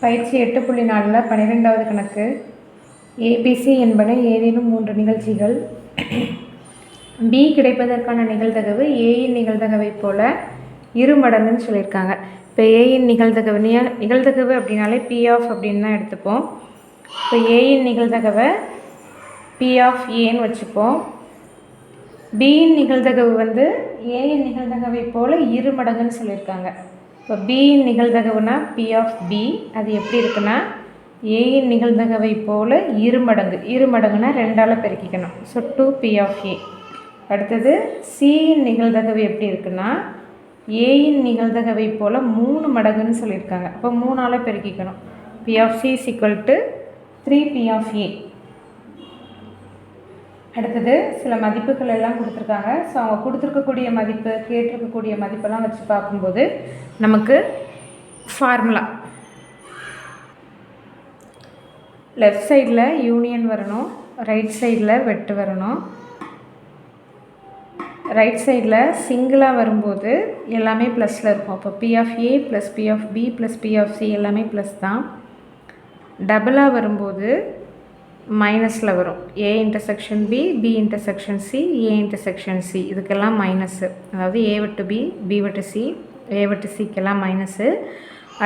பயிற்சி எட்டு புள்ளி நாலில் பன்னிரெண்டாவது கணக்கு. ஏபிசி என்பன ஏதேனும் மூன்று நிகழ்ச்சிகள். பி கிடைப்பதற்கான நிகழ்தகவு ஏயின் நிகழ்தகவைப் போல இரு மடங்குன்னு சொல்லியிருக்காங்க. இப்போ ஏயின் நிகழ்தகவு நிய- நிகழ்தகவு அப்படின்னாலே பி ஆஃப் அப்படின்னு தான் எடுத்துப்போம். இப்போ ஏயின் நிகழ்தகவை பி ஆஃப் ஏன்னு வச்சுப்போம். பியின் நிகழ்தகவு வந்து ஏயின் நிகழ்தகவை போல இரு மடங்குன்னு சொல்லியிருக்காங்க. இப்போ பியின் நிகழ்தகவுனா பி ஆஃப் பி அது எப்படி இருக்குன்னா ஏயின் நிகழ்தகவை போல் இரு மடங்கு. இரு மடங்குனா ரெண்டால் பெருக்கிக்கணும். So two P of A அடுத்தது சியின் நிகழ்தகவு எப்படி இருக்குன்னா ஏயின் நிகழ்தகவை போல் மூணு மடங்குன்னு சொல்லியிருக்காங்க. அப்போ மூணால் பெருக்கிக்கணும். P of C is equal to three P of A அடுத்தது சில மதிப்புகள் எல்லாம் கொடுத்துருக்காங்க. ஸோ அவங்க கொடுத்துருக்கக்கூடிய மதிப்பு கேட்டிருக்கக்கூடிய மதிப்பெல்லாம் வச்சு பார்க்கும்போது நமக்கு ஃபார்முலா லெஃப்ட் சைடில் யூனியன் வரணும் ரைட் சைடில் வெட்டு வரணும். ரைட் சைடில் சிங்கிளாக வரும்போது எல்லாமே ப்ளஸில் இருக்கும். அப்போ P of A plus P of B plus P of C எல்லாமே ப்ளஸ் தான். டபுளாக வரும்போது மைனஸில் வரும். A intersection B B intersection C A intersection C இதுக்கெல்லாம் மைனஸு அதாவது ஏ வட்டு பி பி வட்டு சி ஏ வட்டு சிக்கெல்லாம் மைனஸு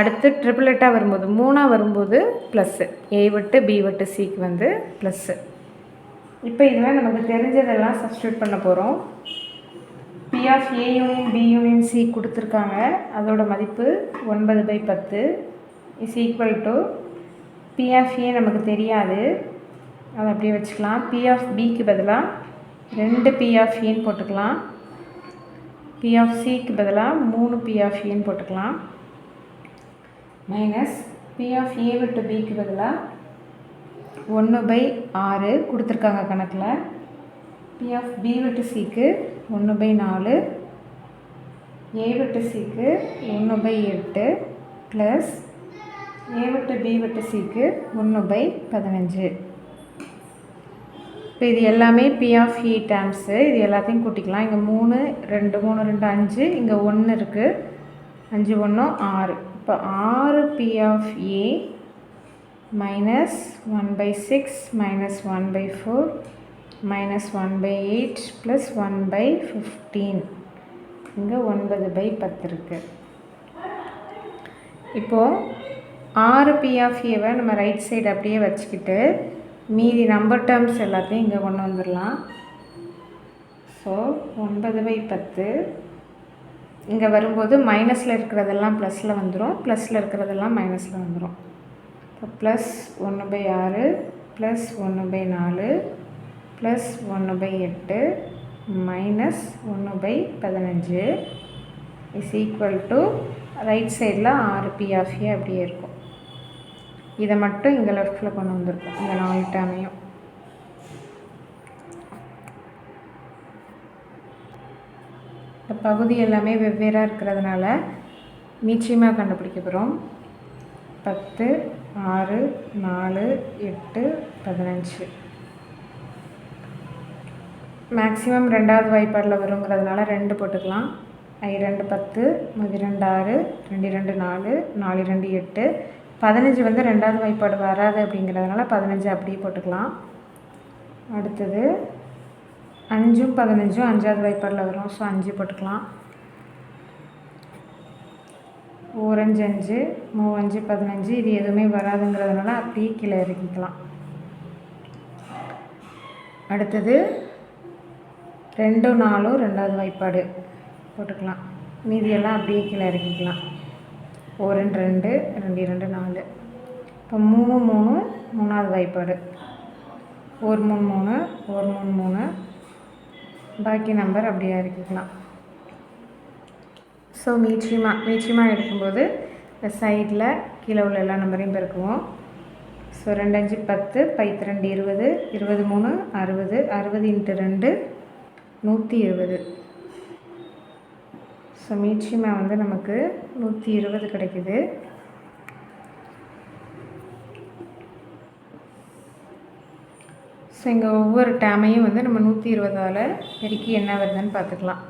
அடுத்து ட்ரிபிளெட்டாக வரும்போது மூணாக வரும்போது ப்ளஸ்ஸு ஏ வட்டு பி வட்டு சிக்கு வந்து ப்ளஸ்ஸு இப்போ இதில் நமக்கு தெரிஞ்சதெல்லாம் சப்ஸ்டியூட் பண்ண போகிறோம் P of A union B union C கொடுத்துருக்காங்க. அதோட மதிப்பு ஒன்பது பை பத்து is equal to P of A நமக்கு தெரியாது. அதை அப்படியே வச்சுக்கலாம். பி ஆஃப் பிக்கு பதிலாக ரெண்டு பி ஆஃப் ஏன்னு e போட்டுக்கலாம். பி ஆஃப் சிக்கு பதிலாக மூணு பி ஆஃப் ஏன்னு e போட்டுக்கலாம். மைனஸ் பி ஆஃப் ஏ விட்டு பிக்கு பதிலாக ஒன்று பை ஆறு கொடுத்துருக்காங்க கணக்கில். பி ஆஃப் பி விட்டு சிக்கு ஒன்று பை நாலு. ஏ விட்டு சிக்கு ஒன்று பை எட்டு ப்ளஸ் ஏ விட்டு பி விட்டு சிக்கு ஒன்று பை பதினஞ்சு. இப்போ இது எல்லாமே பி ஆஃப் இ டேம்ஸு இது எல்லாத்தையும் கூட்டிக்கலாம். இங்கே மூணு ரெண்டு மூணு ரெண்டு அஞ்சு இங்கே ஒன்று இருக்குது அஞ்சு ஒன்று ஆறு. இப்போ ஆறு P of A minus one by six minus one by four minus one by eight plus one by fifteen இங்கே ஒன்பது பை பத்து இருக்குது இப்போது ஆறு பி ஆஃப் ஏவை நம்ம ரைட் சைடு அப்படியே வச்சுக்கிட்டு மீதி நம்பர் டேர்ம்ஸ் எல்லாத்தையும் இங்கே கொண்டு வந்துடலாம் ஸோ ஒன்பது பை பத்து. இங்கே வரும்போது மைனஸில் இருக்கிறதெல்லாம் ப்ளஸில் வந்துடும் ப்ளஸில் இருக்கிறதெல்லாம் மைனஸில் வந்துடும் இப்போ ப்ளஸ் ஒன்று பை ஆறு ப்ளஸ் ஒன்று பை நாலு ப்ளஸ் ஒன்று பை எட்டு மைனஸ் ஒன்று பை பதினஞ்சு இஸ் ஈக்குவல் டு ரைட் சைடில் ஆறு பி ஆஃப் ஏ அப்படியே இருக்கும். இதை மட்டும் இங்கே லெஃப்டில் கொண்டு வந்திருக்கோம். இந்த நாலு டேமையும் இந்த பகுதி எல்லாமே வெவ்வேறாக இருக்கிறதுனால நிச்சயமாக கண்டுபிடிக்க போகிறோம் பத்து ஆறு நாலு எட்டு பதினஞ்சு. மேக்ஸிமம் ரெண்டாவது வாய்ப்பாடில் வருங்கிறதுனால ரெண்டு போட்டுக்கலாம். ஐ ரெண்டு பத்து மதி ரெண்டு ஆறு ரெண்டு ரெண்டு நாலு நாலு ரெண்டு எட்டு பதினஞ்சு வந்து ரெண்டாவது வாய்ப்பாடு வராது அப்படிங்கிறதுனால பதினஞ்சு அப்படியே போட்டுக்கலாம். அடுத்தது அஞ்சும் பதினஞ்சும் அஞ்சாவது வாய்ப்பாடில் வரும். ஸோ அஞ்சு போட்டுக்கலாம். ஓரஞ்சு அஞ்சு மூவஞ்சு பதினஞ்சு இது எதுவுமே வராதுங்கிறதுனால அப்படியே கீழே இறக்கிக்கலாம். அடுத்தது ரெண்டும் நாலும் ரெண்டாவது வாய்ப்பாடு போட்டுக்கலாம். மீதியெல்லாம் அப்படியே கீழே இறக்கிக்கலாம். ஒரு ரெண்டு ரெண்டு ரெண்டு இரண்டு நாலு. இப்போ மூணு மூணு மூணாவது வாய்ப்பாடு. ஒரு மூணு மூணு ஒரு மூணு மூணு. பாக்கி நம்பர் அப்படியே இருக்கலாம் ஸோ மீச்சியமாக மீச்சியமாக எடுக்கும்போது இந்த சைடில் கீழே உள்ள எல்லா நம்பரையும் பெருக்குவோம். ஸோ ரெண்டு அஞ்சு பத்து பைத்து ரெண்டு இருபது இருபது மூணு அறுபது அறுபது இன்ட்டு ரெண்டு நூற்றி இருபது. ஸோ மீட்சிமா வந்து நமக்கு நூற்றி இருபது கிடைக்குது. ஸோ இங்கே ஒவ்வொரு டேமையும் வந்து நம்ம நூற்றி இருபதால் பெருக்கி என்ன வருதுன்னு பார்த்துக்கலாம்.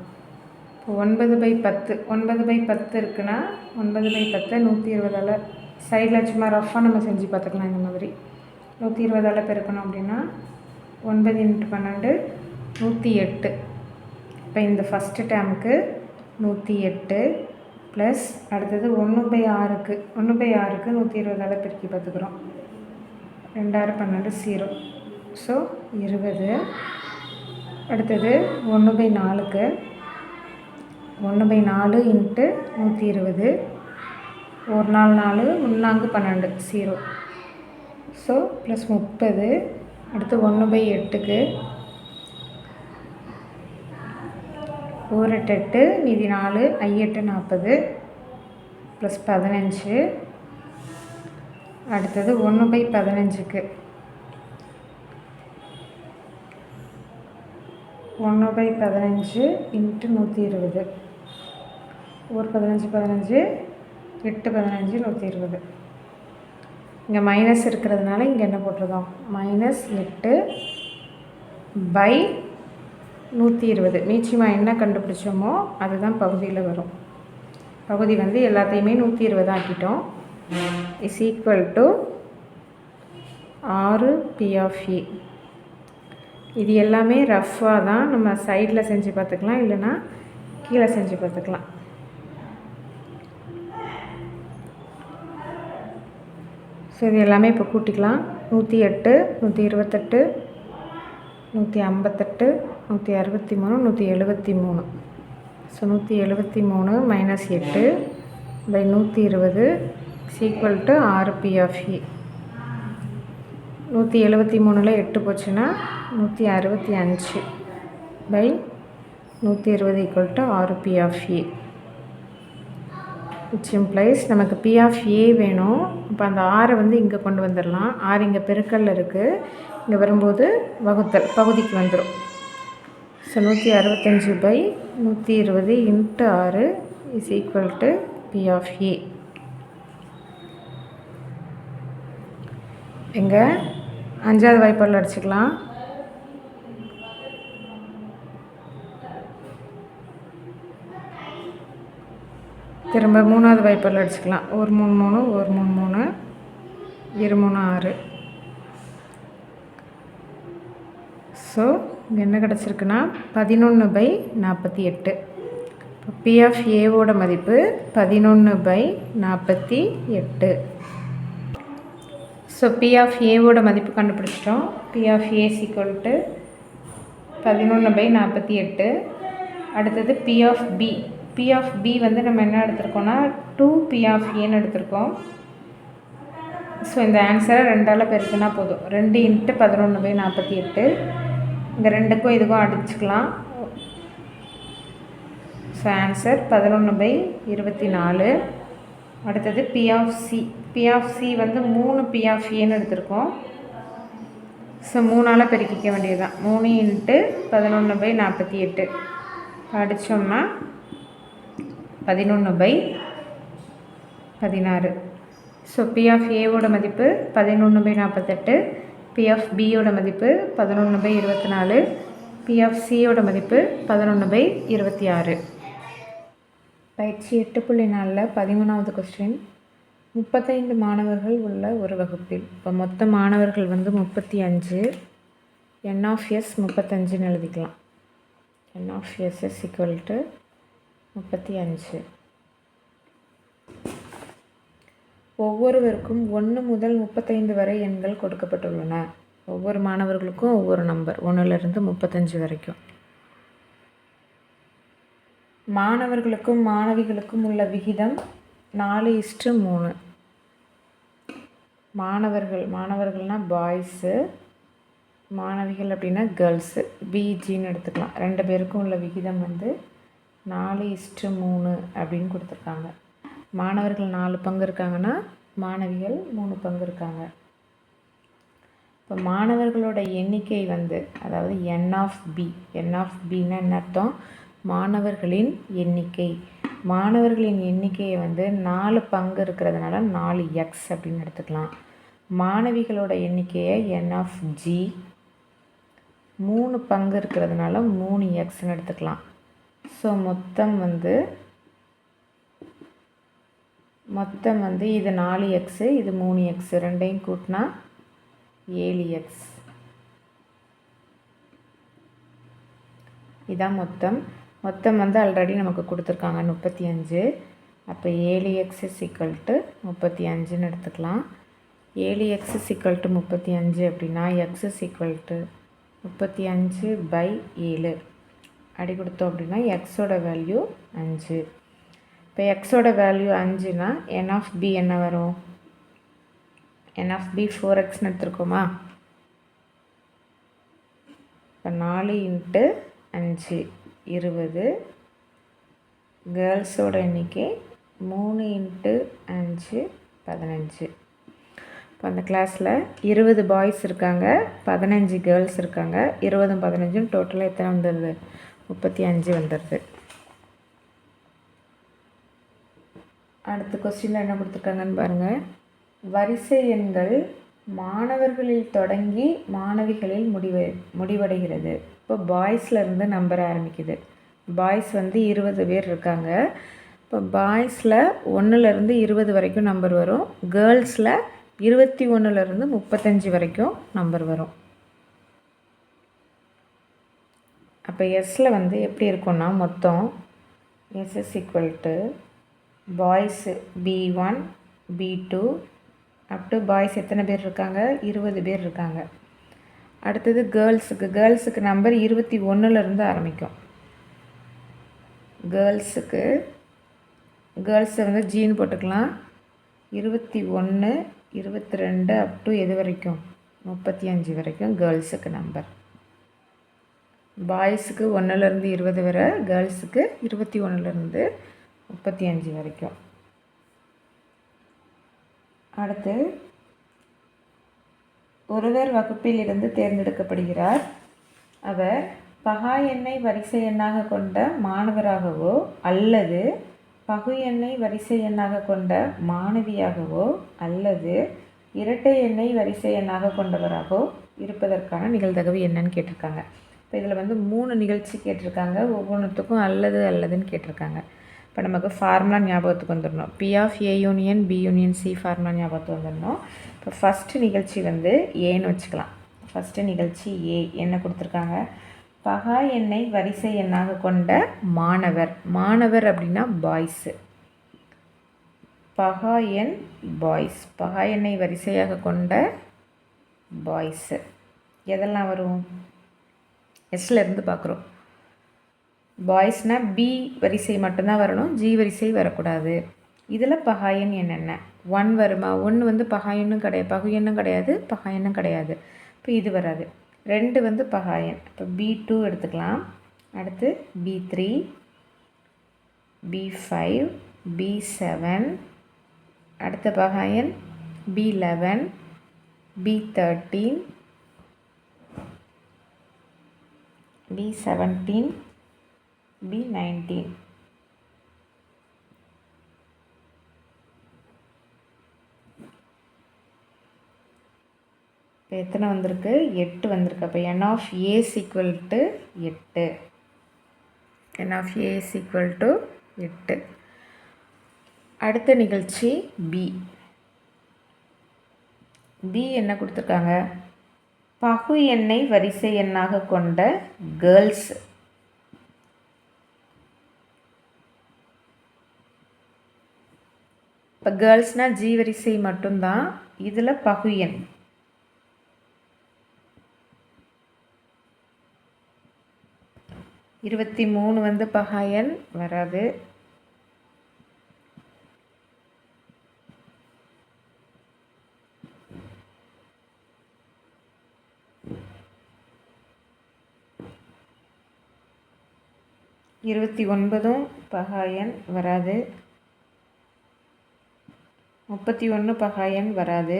இப்போ ஒன்பது பை பத்து ஒன்பது பை பத்து இருக்குன்னா ஒன்பது பை பத்தை நூற்றி இருபதால் சைடில் சும்மா ரஃப்பாக நம்ம செஞ்சு பார்த்துக்கலாம் இந்த மாதிரி. நூற்றி இருபதால் பெருக்கணும் அப்படின்னா ஒன்பது இன்ட்டு பன்னெண்டு நூற்றி எட்டு. இப்போ இந்த ஃபஸ்ட்டு டேமுக்கு நூற்றி எட்டு ப்ளஸ் அடுத்தது ஒன்று பை ஆறுக்கு ஒன்று பை ஆறுக்கு நூற்றி இருபதால் பெருக்கி பார்த்துக்குறோம். ரெண்டாயிரம் பன்னெண்டு ஜீரோ ஸோ இருபது. அடுத்தது ஒன்று பை நாலுக்கு ஒன்று பை நாலு இன்ட்டு நூற்றி இருபது ஒரு நாள் நாலு முன்னாங்கு பன்னெண்டு ஜீரோ ஸோ ப்ளஸ் முப்பது அடுத்து ஒன்று பை எட்டுக்கு ஒரு எட்டு எட்டு மீதி நாலு ஐ எட்டு நாற்பது ப்ளஸ் பதினஞ்சு. அடுத்தது ஒன்று பை பதினஞ்சுக்கு. ஒன்று பை பதினஞ்சு இன்ட்டு நூற்றி இருபது. ஒரு பதினஞ்சு பதினஞ்சு எட்டு பதினஞ்சு நூற்றி இருபது. இங்கே மைனஸ் இருக்கிறதுனால இங்கே என்ன போட்டிருக்கோம்? மைனஸ் எட்டு பை நூற்றி இருபது. மீச்சியமாக என்ன கண்டுபிடிச்சோமோ அதுதான் பகுதியில் வரும். பகுதி வந்து எல்லாத்தையுமே நூற்றி இருபது ஆக்கிட்டோம். இஸ் ஈக்குவல் டு ஆறு பி ஆஃப் இது எல்லாமே ரஃப்பாக தான் நம்ம சைடில் செஞ்சு பார்த்துக்கலாம் இல்லைன்னா கீழே செஞ்சு பார்த்துக்கலாம். ஸோ இது எல்லாமே இப்போ கூட்டிக்கலாம். நூற்றி எட்டு நூற்றி இருபத்தெட்டு நூற்றி ஐம்பத்தெட்டு நூற்றி அறுபத்தி மூணு நூற்றி எழுபத்தி மூணு. ஸோ நூற்றி எழுபத்தி மூணு மைனஸ் எட்டு பை நூற்றி இருபது சீக்வல் டு ஆறு ஆஃப் e. நூற்றி எழுபத்தி மூணில் எட்டு போச்சுன்னா நூற்றி அறுபத்தி அஞ்சு பை நூற்றி இருபது ஈக்குவல் டு ஆறு ஆஃப் ஏ விச் இம்ப்ளைஸ் நமக்கு பி ஆஃப் ஏ வேணும். இப்போ அந்த ஆறை வந்து இங்கே கொண்டு வந்துடலாம் ஆறு இங்கே பெருக்கல்ல இருக்குது இங்கே வரும்போது வகுத்தல் பகுதிக்கு வந்துடும் ஸோ நூற்றி அறுபத்தஞ்சு பை நூற்றி இருபது இன்ட்டு ஆறு is equal to P of A எங்கே? அஞ்சாவது வாய்ப்பால் அடிச்சுக்கலாம். திரும்ப மூணாவது வாய்ப்பால் அடிச்சுக்கலாம். ஒரு மூணு மூணு ஒரு மூணு மூணு இரு மூணு ஆறு. ஸோ இங்கே என்ன கிடச்சிருக்குன்னா பதினொன்று பை நாற்பத்தி எட்டு. இப்போ பிஎஃப் ஏவோட மதிப்பு பதினொன்று பை நாற்பத்தி எட்டு. ஸோ பிஎஃப் ஏவோட மதிப்பு கண்டுபிடிச்சிட்டோம். P of A equal to பதினொன்று பை நாற்பத்தி எட்டு. அடுத்தது பிஎஃப் பி பிஎஃப் பி வந்து நம்ம என்ன எடுத்திருக்கோம்னா டூ பிஎஃப் ஏன்னு எடுத்திருக்கோம். ஸோ இந்த ஆன்சரை ரெண்டால் பெருக்குனா போதும். ரெண்டு இன்ட்டு பதினொன்று பை நாற்பத்தி எட்டு. இந்த ரெண்டுக்கும் இதுக்கும் அடிச்சுக்கலாம். ஸோ ஆன்சர் பதினொன்று பை இருபத்தி நாலு அடுத்தது P of C P of C வந்து மூணு பி ஆஃப் ஏன்னு எடுத்திருக்கோம். ஸோ மூணால் பெருக்கிக்க வேண்டியதுதான். மூணு இன்ட்டு பதினொன்று பை நாற்பத்தி எட்டு. அடித்தோம்னா பதினொன்று பை பதினாறு. ஸோ பி ஆஃப் ஏவோட மதிப்பு பதினொன்று பை நாற்பத்தெட்டு பிஎஃப் பியோட மதிப்பு பதினொன்று பை இருபத்தி நாலு பிஎஃப்சியோட சியோட மதிப்பு பதினொன்று பை இருபத்தி ஆறு பயிற்சி எட்டு புள்ளி நாலில் பதிமூணாவது கொஸ்டின் முப்பத்தைந்து மாணவர்கள் உள்ள ஒரு வகுப்பில். இப்போ மொத்த மாணவர்கள் வந்து முப்பத்தி அஞ்சு. என் ஆஃப் எஸ் முப்பத்தஞ்சுன்னு எழுதிக்கலாம். N of S S equal to முப்பத்தி அஞ்சு. ஒவ்வொருவருக்கும் ஒன்று முதல் முப்பத்தைந்து வரை எண்கள் கொடுக்கப்பட்டுள்ளன. ஒவ்வொரு மாணவர்களுக்கும் ஒவ்வொரு நம்பர். ஒன்றுலேருந்து முப்பத்தஞ்சு வரைக்கும். மாணவர்களுக்கும் மாணவிகளுக்கும் உள்ள விகிதம் நாலு இஸ்ட்டு மூணு. மாணவர்கள் மாணவர்கள்னால் பாய்ஸு. மாணவிகள் அப்படின்னா கேர்ள்ஸு. பிஜின்னு எடுத்துக்கலாம். ரெண்டு பேருக்கும் உள்ள விகிதம் வந்து நாலு இஸ்ட்டு மூணு அப்படின்னு கொடுத்துருக்காங்க. மாணவர்கள் நாலு பங்கு இருக்காங்கன்னா மாணவிகள் மூணு பங்கு இருக்காங்க. இப்போ மாணவர்களோட எண்ணிக்கை வந்து அதாவது N of B N of பின்னா என்ன அர்த்தம்? மாணவர்களின் எண்ணிக்கை. மாணவர்களின் எண்ணிக்கையை வந்து நாலு பங்கு இருக்கிறதுனால நாலு எக்ஸ் அப்படின்னு எடுத்துக்கலாம். மாணவிகளோட எண்ணிக்கையை என் ஆஃப் ஜி மூணு பங்கு இருக்கிறதுனால மூணு எக்ஸ்ன்னு எடுத்துக்கலாம். ஸோ மொத்தம் வந்து மொத்தம் வந்து இது நாலு எக்ஸு இது மூணு எக்ஸு ரெண்டையும் கூட்டினா ஏழு எக்ஸ் இதான் மொத்தம். மொத்தம் வந்து ஆல்ரெடி நமக்கு கொடுத்துருக்காங்க முப்பத்தி அஞ்சு. அப்போ ஏழு எக்ஸு சிக்கல் டு முப்பத்தி அஞ்சுன்னு எடுத்துக்கலாம். ஏழு எக்ஸு சிக்கல் டு முப்பத்தி அஞ்சு அப்படின்னா எக்ஸ் சிக்கல் டு முப்பத்தி அஞ்சு பை ஏழு. அடி கொடுத்தோம் அப்படின்னா எக்ஸோட வேல்யூ அஞ்சு. இப்போ எக்ஸோட வேல்யூ அஞ்சுனா என் ஆஃப் பி என்ன வரும்? என் ஆஃப் பி ஃபோர் எக்ஸ்னு எடுத்துருக்கோமா? இப்போ நாலு இன்ட்டு அஞ்சு இருபது. கேர்ள்ஸோட எண்ணிக்கை மூணு இன்ட்டு அஞ்சு பதினஞ்சு. இப்போ அந்த கிளாஸில் இருபது பாய்ஸ் இருக்காங்க பதினஞ்சு கேர்ள்ஸ் இருக்காங்க இருபதும் பதினஞ்சும் டோட்டலாக எத்தனை வந்துடுது முப்பத்தி அஞ்சு வந்துடுது அடுத்த கொஸ்டினில் என்ன கொடுத்துருக்காங்கன்னு பாருங்கள் வரிசை எண்கள் மாணவர்களில் தொடங்கி மாணவிகளில் முடிவு முடிவடைகிறது. இப்போ பாய்ஸ்லேருந்து நம்பர் ஆரம்பிக்குது. பாய்ஸ் வந்து இருபது பேர் இருக்காங்க. இப்போ பாய்ஸில் ஒன்றுலேருந்து இருபது வரைக்கும் நம்பர் வரும். கேர்ள்ஸில் இருபத்தி ஒன்றுலேருந்து முப்பத்தஞ்சு வரைக்கும் நம்பர் வரும். அப்போ எஸ்ஸில் வந்து எப்படி இருக்கும்னா மொத்தம் S S equal to boys B one B two up to boys எத்தனை பேர் இருக்காங்க? இருபது பேர் இருக்காங்க. அடுத்தது கேர்ள்ஸுக்கு. கேர்ள்ஸுக்கு நம்பர் இருபத்தி ஒன்றுலேருந்து ஆரம்பிக்கும். கேர்ள்ஸுக்கு கேர்ள்ஸை வந்து ஜீன் போட்டுக்கலாம். இருபத்தி ஒன்று இருபத்தி ரெண்டு அப் டு எது வரைக்கும்? முப்பத்தி அஞ்சு வரைக்கும் கேர்ள்ஸுக்கு நம்பர் பாய்ஸுக்கு ஒன்றுலேருந்து இருபது வரை கேர்ள்ஸுக்கு இருபத்தி ஒன்றுலேருந்து முப்பத்தி அஞ்சு வரைக்கும். அடுத்து ஒருவர் வகுப்பில் இருந்து தேர்ந்தெடுக்கப்படுகிறார். அவர் பகா எண்ணை வரிசை எண்ணாக கொண்ட மாணவராகவோ அல்லது பகு எண்ணை வரிசை எண்ணாக கொண்ட மாணவியாகவோ அல்லது இரட்டை எண்ணை வரிசை எண்ணாக கொண்டவராகவோ இருப்பதற்கான நிகழ்தகவு என்னன்னு கேட்டிருக்காங்க. இப்போ இதில் வந்து மூணு நிகழ்ச்சி கேட்டிருக்காங்க. ஒவ்வொன்றுத்துக்கும் அல்லது அல்லதுன்னு கேட்டிருக்காங்க. இப்போ நமக்கு ஃபார்முலா ஞாபகத்துக்கு வந்துடணும். P of A union B union C formula ஞாபகத்துக்கு வந்துடணும். இப்போ ஃபஸ்ட்டு நிகழ்ச்சி வந்து ஏன்னு வச்சுக்கலாம். ஃபஸ்ட்டு நிகழ்ச்சி ஏ என்ன கொடுத்துருக்காங்க? பகா எண்ணை வரிசை எண்ணாக கொண்ட மாணவர். மாணவர் அப்படின்னா பாய்ஸு பகா எண் பாய்ஸ் பகா எண்ணை வரிசையாக கொண்ட பாய்ஸு எதெல்லாம் வரும்? எஸ்லேருந்து பார்க்குறோம். பாய்ஸ்னால் பி வரிசை மட்டும்தான் வரணும் ஜி வரிசை வரக்கூடாது. இதில் பகாயன் என்னென்ன? ஒன் வருமா? ஒன்று வந்து பகாயனும் கிடையாது. பகுயனும் கிடையாது பகாயனும் கிடையாது. இப்போ இது வராது. ரெண்டு வந்து பகாயன். இப்போ பி டூ எடுத்துக்கலாம். அடுத்து P three P five P seven அடுத்த பகாயன் P eleven P thirteen P seventeen P nineteen. இப்போ எத்தனை வந்திருக்கு? எட்டு வந்திருக்கு. அப்போ N of A equal to எட்டு. N of A equal to எட்டு. அடுத்த நிகழ்ச்சி பி பி என்ன கொடுத்துருக்காங்க? பகு எண்ணை வரிசை எண்ணாக கொண்ட கேர்ள்ஸ் இப்போ கேர்ள்ஸ்னால் ஜீவரிசை மட்டும்தான். இதில் பகுயன் இருபத்தி மூணு வந்து பகாயன் வராது. இருபத்தி ஒன்பதும் பகாயன் வராது. முப்பத்தி ஒன்று பகாயன் வராது.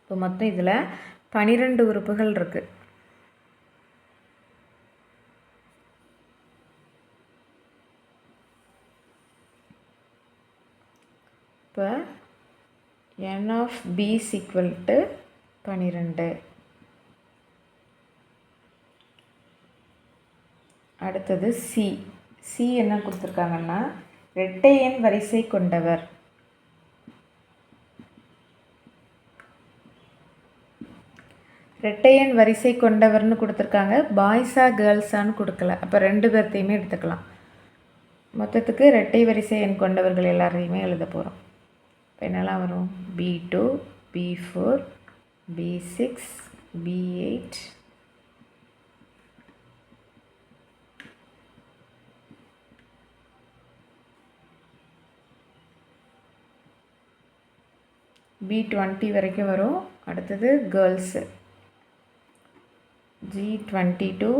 இப்போ மொத்தம் இதில் பனிரெண்டு உறுப்புகள் இருக்குது இப்போ N of B equal to பன்னிரெண்டு அடுத்தது சி சி என்ன கொடுத்துருக்காங்கன்னா இரட்டை எண் வரிசை கொண்டவர். ரெட்டையன் வரிசை கொண்டவர்னு கொடுத்துருக்காங்க பாய்ஸா கேர்ள்ஸான்னு கொடுக்கல. அப்போ ரெண்டு பேர்த்தையுமே எடுத்துக்கலாம். மொத்தத்துக்கு ரெட்டை வரிசை எண் கொண்டவர்கள் எல்லாரையுமே எழுத போகிறோம் என்னெல்லாம் வரும்? P two P four P six P eight P twenty வரைக்கும் வரும். அடுத்தது கேர்ள்ஸு ஜி டுவெண்ட்டி டூ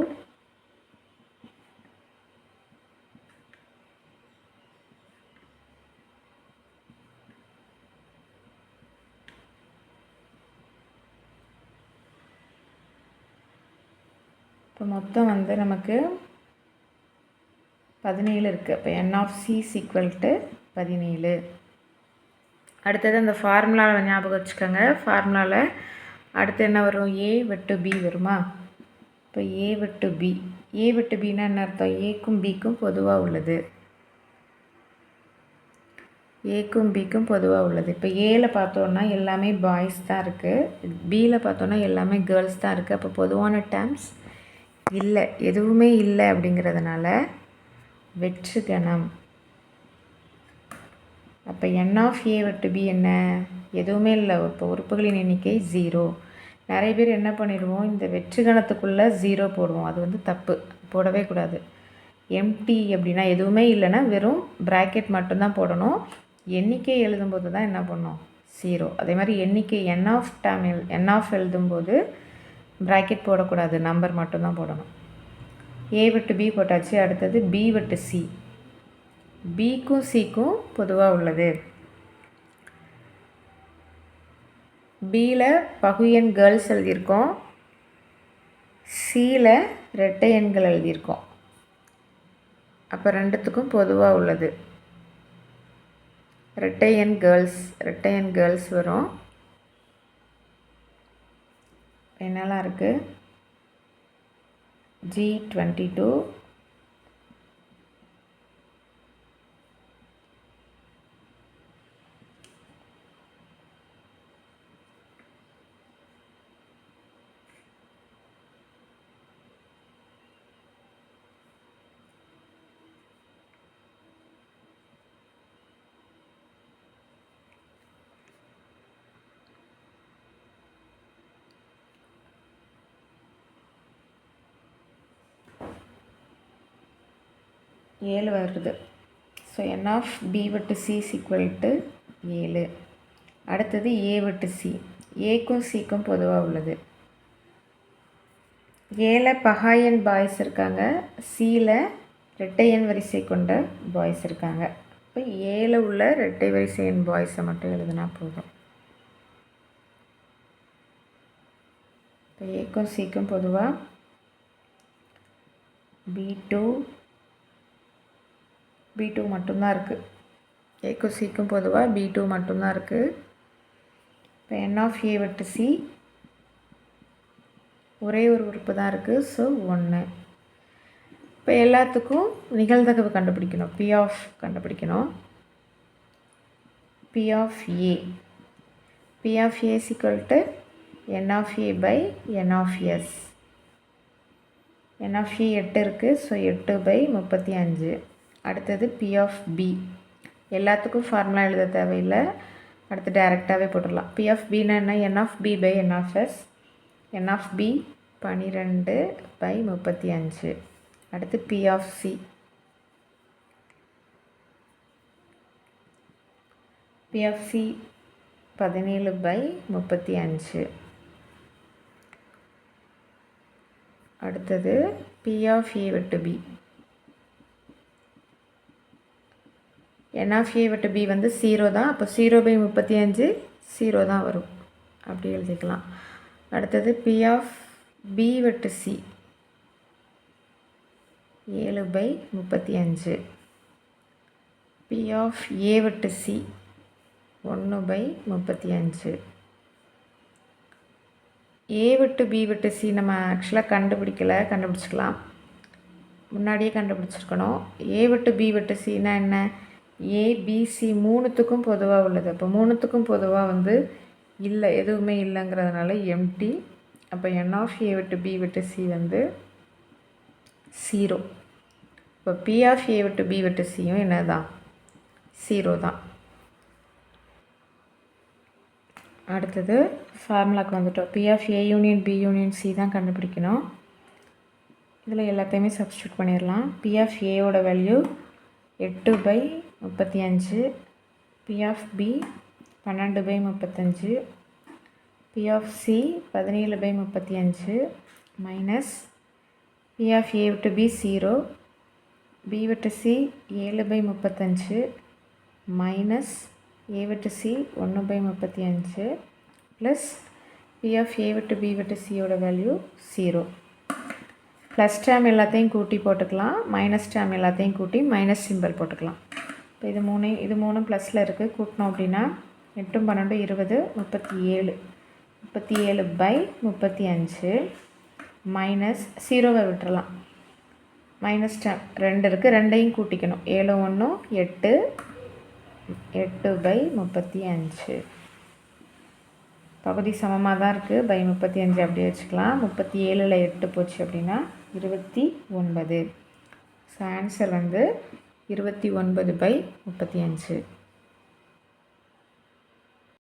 இப்போ மொத்தம் வந்து நமக்கு பதினேழு இருக்குது இப்போ N of C equal to பதினேழு. அடுத்தது அந்த ஃபார்முலாவில் ஞாபகம் வச்சுக்கோங்க. ஃபார்முலாவில் அடுத்து என்ன வரும்? ஏ வெட்டு பி வருமா? இப்போ ஏ வெட்டு பி ஏ வெட்டு பின்னா என்ன அர்த்தம்? ஏக்கும் பிக்கும் பொதுவாக உள்ளது. ஏக்கும் பிக்கும் பொதுவாக உள்ளது. இப்போ ஏல பார்த்தோன்னா எல்லாமே பாய்ஸ் தான் இருக்குது பியில் பார்த்தோன்னா எல்லாமே கேர்ள்ஸ் தான் இருக்குது அப்போ பொதுவான டேர்ம்ஸ் இல்லை எதுவுமே இல்லை அப்படிங்கிறதுனால வெற்று கணம் அப்போ என் ஆஃப் ஏ வட்டு பி என்ன? எதுவுமே இல்லை. இப்போ உறுப்புகளின் எண்ணிக்கை ஜீரோ நிறைய பேர் என்ன பண்ணிடுவோம்? இந்த வெற்று கணத்துக்குள்ளே ஜீரோ போடுவோம். அது வந்து தப்பு. போடவே கூடாது. எம்டி அப்படின்னா எதுவுமே இல்லைன்னா வெறும் ப்ராக்கெட் மட்டும்தான் போடணும். எண்ணிக்கை எழுதும்போது தான் என்ன பண்ணோம்? ஜீரோ அதே மாதிரி எண்ணிக்கை என் ஆஃப் டேம் எல் என் ஆஃப் எழுதும்போது ப்ராக்கெட் போடக்கூடாது நம்பர் மட்டும்தான் போடணும். ஏ விட்டு பி போட்டாச்சு அடுத்தது பி விட்டு சி பிக்கும் சிக்கும் பொதுவாக உள்ளது. பியில் பகுயன் கேர்ள்ஸ் எழுதியிருக்கோம். சியில் ரெட்டை எண்கள் எழுதியிருக்கோம். அப்போ ரெண்டுத்துக்கும் பொதுவாக உள்ளது. ரெட்டை எண் கேர்ள்ஸ் ரெட்டை எண் கேர்ள்ஸ் வரும். என்னெல்லாம் இருக்குது ஜி டுவெண்ட்டி டூ ஏழு வருது. ஸோ என் ஆஃப் பி விட்டு சி சீக்வல் டு ஏழு. அடுத்தது ஏ விட்டு சி ஏக்கும் சிக்கும் பொதுவாக உள்ளது. ஏழை பகாயன் பாய்ஸ் இருக்காங்க. சியில் ரெட்டையன் வரிசை கொண்ட பாய்ஸ் இருக்காங்க. இப்போ ஏழு உள்ள ரெட்டை வரிசையன் பாய்ஸை மட்டும் எழுதுனா போதும். இப்போ ஏக்கும் சிக்கும் பொதுவாக பி டூ பி டூ மட்டும்தான் இருக்குது ஏக்கும் சிக்கும் பொதுவாக பி டூ மட்டும்தான் இருக்குது இப்போ என் ஆஃப் ஏ விட்டு சி ஒரே ஒரு உறுப்பு தான் இருக்குது ஸோ ஒன்று இப்போ எல்லாத்துக்கும் நிகழ்தகவு கண்டுபிடிக்கணும். பி ஆஃப் கண்டுபிடிக்கணும். P of A P of A equal to N of A by N of S N of A எட்டு இருக்குது ஸோ எட்டு பை முப்பத்தி அஞ்சு. அடுத்தது பி ஆஃப் பி எல்லாத்துக்கும் ஃபார்முலா எழுத தேவையில்லை. அடுத்து டேரெக்டாகவே போட்டுடலாம். பி ஆஃப் பின்னா என்ன? N of B by N of S N of B பன்னிரெண்டு பை முப்பத்தி அஞ்சு. அடுத்து P of C P of C பதினேழு பை முப்பத்தி அஞ்சு. அடுத்தது பி ஆஃப் ஏ விட்டு பி என் ஆஃப் ஏ விட்டு பி வந்து ஜீரோ தான். அப்போ ஜீரோ பை முப்பத்தி அஞ்சு ஜீரோ தான் வரும். அப்படி எழுதிக்கலாம். அடுத்தது பி ஆஃப் பி வெட்டு சி ஏழு பை முப்பத்தி அஞ்சு. பி ஆஃப் ஏ வெட்டு சி ஒன்று பை முப்பத்தி அஞ்சு. ஏ விட்டு பி விட்டு சி நம்ம ஆக்சுவலாக கண்டுபிடிக்கலை. கண்டுபிடிச்சிக்கலாம். முன்னாடியே கண்டுபிடிச்சிருக்கணும். ஏ விட்டு பி விட்டு சினா என்ன? ஏபிசி மூணுத்துக்கும் பொதுவாக உள்ளது. அப்போ மூணுத்துக்கும் பொதுவாக வந்து இல்லை எதுவுமே இல்லைங்கிறதுனால எம்டி அப்போ என் ஆஃப் ஏ விட்டு பி விட்டு சி வந்து ஜீரோ இப்போ பி ஆஃப் ஏ விட்டு பி விட்டு சியும் என்ன தான் ஜீரோ தான். அடுத்தது ஃபார்முலாக்கு வந்துட்டோம். P of A union B union C தான் கண்டுபிடிக்கணும். இதில் எல்லாத்தையுமே சப்ஸ்டியூட் பண்ணிடலாம். பி ஆஃப் ஏவோட வேல்யூ எட்டு பை முப்பத்தி அஞ்சு பி ஆஃப் பி பன்னெண்டு பை முப்பத்தஞ்சு பி ஆஃப் சி பதினேழு பை முப்பத்தி அஞ்சு மைனஸ் பி ஆஃப் ஏ விட்டு பி ஜீரோ பி விட்டு சி ஏழு பை முப்பத்தஞ்சு மைனஸ் ஏ விட்டு சி ஒன்று பை முப்பத்தி அஞ்சு ப்ளஸ் பி ஆஃப் ஏ விட்டு பி விட்டு சியோட வேல்யூ ஜீரோ ப்ளஸ் டேம் எல்லாத்தையும் கூட்டி போட்டுக்கலாம் மைனஸ் டேம் எல்லாத்தையும் கூட்டி மைனஸ் சிம்பிள் போட்டுக்கலாம். இப்போ இது மூணு இது மூணு ப்ளஸில் இருக்குது கூட்டினோம் அப்படின்னா எட்டும் பன்னெண்டு இருபது முப்பத்தி ஏழு முப்பத்தி ஏழு பை முப்பத்தி அஞ்சு மைனஸ் ஜீரோவை விட்டுறலாம். மைனஸ் டென் ரெண்டு இருக்குது ரெண்டையும் கூட்டிக்கணும். ஏழு ஒன்று எட்டு எட்டு பை முப்பத்தி அஞ்சு பகுதி சமமாக தான் இருக்குது பை முப்பத்தி அஞ்சு அப்படியே வச்சுக்கலாம். முப்பத்தி ஏழில் எட்டு போச்சு அப்படின்னா இருபத்தி ஒன்பது. ஸோ ஆன்சர் வந்து இருபத்தி ஒன்பது பை முப்பத்தி அஞ்சு.